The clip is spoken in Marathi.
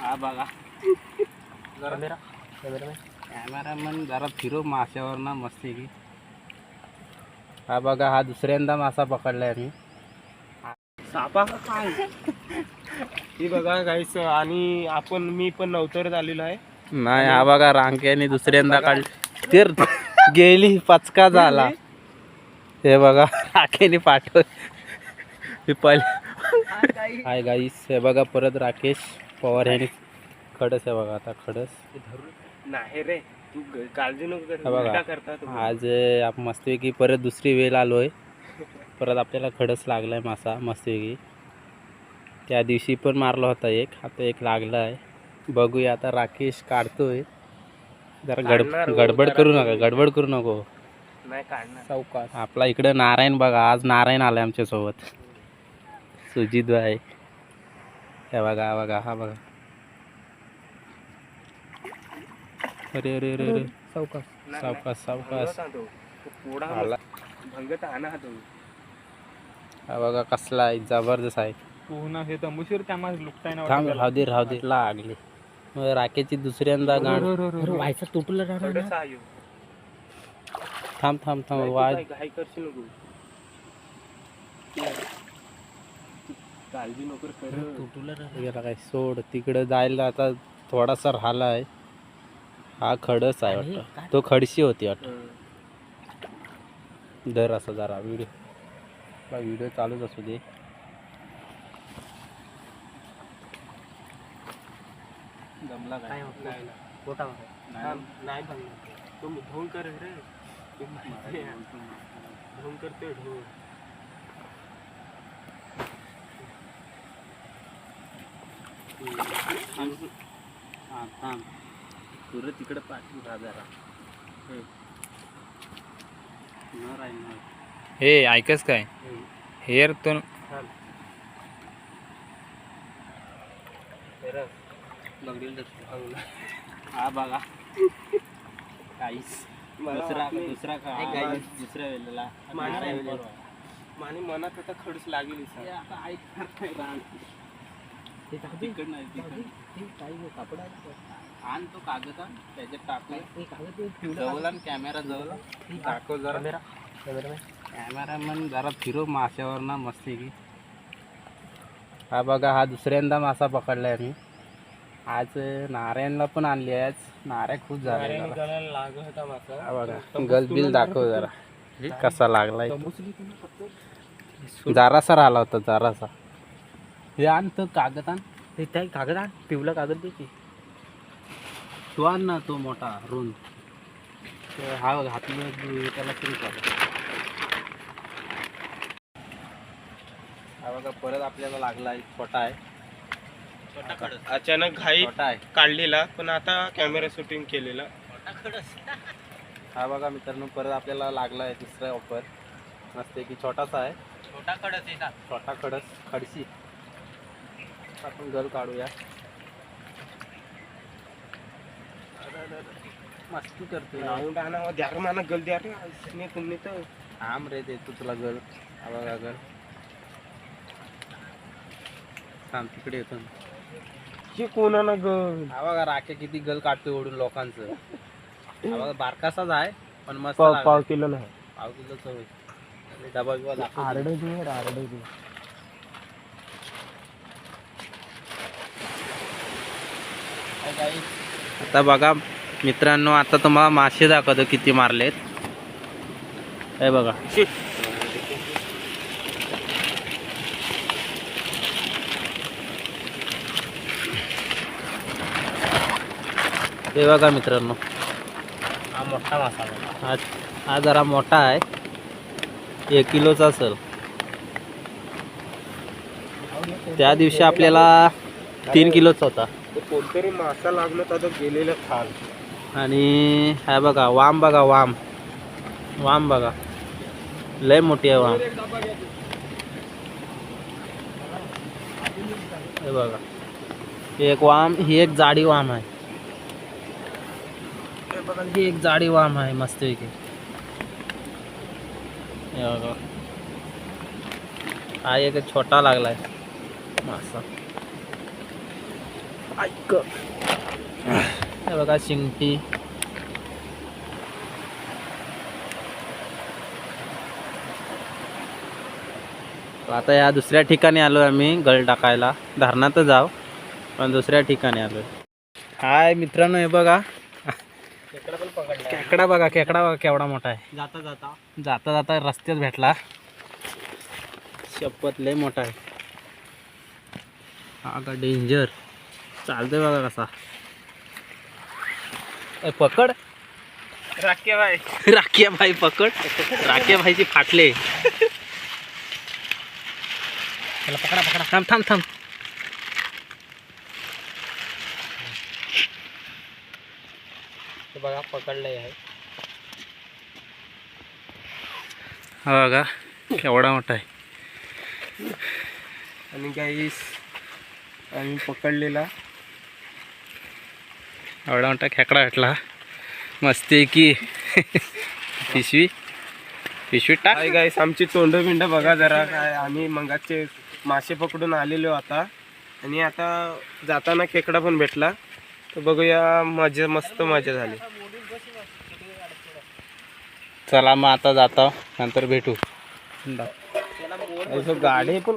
हा बघा. कॅमेरामॅन जरा फिरो माशावर ना मस्ती की. हा बघा हा दुसऱ्यांदा मासा पकडलाय आम्ही सापा. ही बघा गाईस आणि आपण मी पण नवतरच आलेलो आहे. नाही हा बघा रांक्याने दुसऱ्यांदा काढ ते गेली पचका झाला. हे बघा राखेने पाठव पहिले हाय गाईस हे बघा परत राकेश पवार ह्याने खडस आहे बघा आता खडस. नाही रे तू ग- काळजी नको कर हा बघा. करता. आज अं, आपण मस्तपैकी परत दुसरी वेळ आलोय. परत आपल्याला खडस लागलाय मासा मस्तपैकी त्या दिवशी पण मारला होता एक आता एक लागला आहे. बघूया आता राकेश काढतोय. जरा गड हो, गडबड जरा करू नका. गडबड करू नको. नाही काढणार. चौकात. आपला इकडे नारायण बघा आज नारायण आलाय आमच्यासोबत. सुजित आहे हे बघा हा बघा हा बघा. अरे अरे अरे अरे. सावकाश. सावकाश पुढा आला. भंगत आणा तो. हा बघा कसला आहे जबरदस्त आहे. पूर्ण हे तंबूशीवर त्या लुकताय ना थांब राहू दे राहू दे लागले. मग राखेची दुसऱ्यांदा गाण. व्हायचं तुटलं थोडंसं आहे ह्यो. थांब थांब थांब. नाही, तू वाज काय घाई करशील नको काळजी नको कर गेला काय सोड तिकडे जायला आता थोडासा राहिला आहे. हा खडस आहे वाटतं. तो खडशी होती वाटतं. दर असा जरा व्हिडिओ. व्हिडिओ चालूच असू दे. जमला काय? नाही नाही. नाही. भंग तो कर रे. ढोंग करते ढोंग हा थांब तुरं तिकडे राहा जरा. न. हे ऐकच काय? हेअर तो. हा बघा. काहीच. दुसरा दुसरा का हा, काहीच. दुसऱ्या वेळेला. आणि मनात आता खडूस लागेल हे आण तो कागद आण, त्याच्यात टाकूया जवळ आण कॅमेरा जवळ. आण. दाखव जरा. कॅमेरामन. जरा फिरो माशावर ना मस्ती की. हा बघा हा दुसऱ्यांदा मासा पकडलाय आम्ही. आज नारायणला पण आणली आहे. आज नाऱ्या खूप हा बघा गलबिल दाखव जरा. कसा लागलाय जरासा राहिला होता जरासा. हे आण तो कागद आण. त्या कागद आण. पिवला कागद दे की. तो आण ना तो मोठा रुंद. ते हा घातलं की त्याला सुरू कर. हा बघा परत आपल्याला लागला आहे छोटा आहे. अचानक घाई छोटा आहे. काढलेला पण आता कॅमेरा शूटिंग केलेला. हा बघा मित्रांनो परत आपल्याला लागला आहे दुसरा ऑफर मस्त की छोटासा आहे. छोटा कडच येतात छोटा खडस खडशी. आपण गल काढूया. मस्ती आणा द्यार माना गल द्यार ना इसने तुमने आम रे देतो तुला गल. बघा गल. थांब तिकडे येतो ना. हे कोणाला गल? हा बघा राखे किती गल काढतोय ओढून लोकांचं. हा बघा बारकासाच आहे पण मस्त पाव किलो नाही. पाव किलोच होय आणि डबा बिबा दाखव आरडे दे आरडे दे. आता बघा मित्रांनो आता तुम्हाला मासे दाखवतो किती मारलेत हे बघा. हे बघा मित्रांनो. हा मोठा मासा. हा हा जरा मोठा आहे. एक किलोचा असेल. त्या दिवशी आपल्याला तीन किलोचा होता. कोणतरी मासा लागला तर गेलेला खाल. आणि हा बघा वाम बघा वाम. वाम बघा. लय मोठी आहे वाम. हे बघा. एक वाम ही एक जाडी वाम आहे. बघा ही एक जाडी वाम आहे मस्त हे बघा. हा एक छोटा लागलाय मासा. ऐक. हे बघा शिंगटी. आता या दुसऱ्या ठिकाणी आलो आम्ही गळ टाकायला. धरणात जाव पण दुसऱ्या ठिकाणी आलो हाय मित्रांनो हे बघा. खेकडा बघा खेकडा बघा केवढा मोठा आहे. जाता जाता. जाता जाता रस्त्यात भेटला. शपथ लय मोठा आहे. हा का डेंजर चालतोय बघा कसा. ए, पकड. राखे बाय राखिया भाई पकड. राखिया भाईची फाटले. चला पकडा पकडा. थांब थांब थांब. हे बघा पकडलंय आहे. हा बघा केवढा मोठा आहे. आणि गाईस आम्ही पकडलेला. एवढा मोठा खेकडा भेटला. मस्ती की पिशवी. पिशवी टाक. गाईस आमची तोंड बिंड बघा जरा काय आम्ही मंगाचे मासे पकडून आलेलो आता. आणि आता जाताना खेकडा पण भेटला. तर बघूया मजा मस्त मजा झाली. चला मग आता जातो. नंतर भेटू. गाडी पण